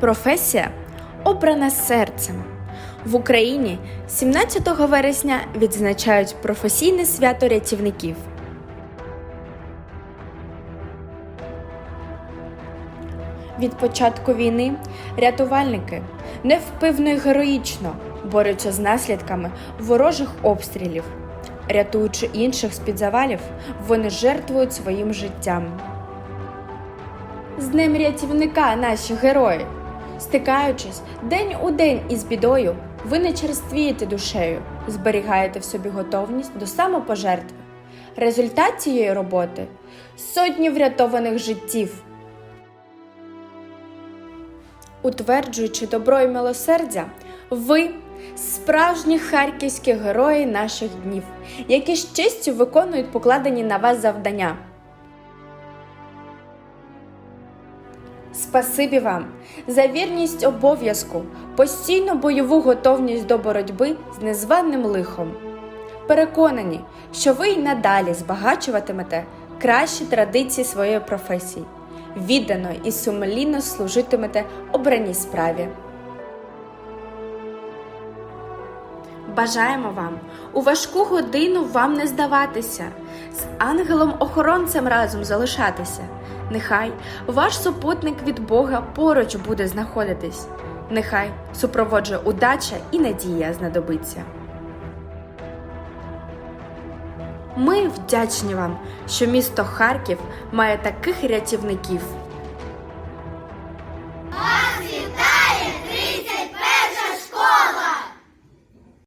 Професія обрана серцем. В Україні 17 вересня відзначають професійне свято рятівників. Від початку війни рятувальники невпивно і героїчно борються з наслідками ворожих обстрілів. Рятуючи інших з-під завалів, вони жертвують своїм життям. З Днем рятівника наші герої! Стикаючись день у день із бідою, ви не черствієте душею, зберігаєте в собі готовність до самопожертви. Результат цієї роботи сотні врятованих життів. Утверджуючи добро і милосердя, ви справжні харківські герої наших днів, які з честю виконують покладені на вас завдання. Спасибі вам за вірність обов'язку, постійну бойову готовність до боротьби з незваним лихом. Переконані, що ви й надалі збагачуватимете кращі традиції своєї професії, віддано і сумлінно служитимете обраній справі. Бажаємо вам у важку годину вам не здаватися, з ангелом-охоронцем разом залишатися. Нехай ваш супутник від Бога поруч буде знаходитись. Нехай супроводжує удача і надія знадобиться. Ми вдячні вам, що місто Харків має таких рятівників.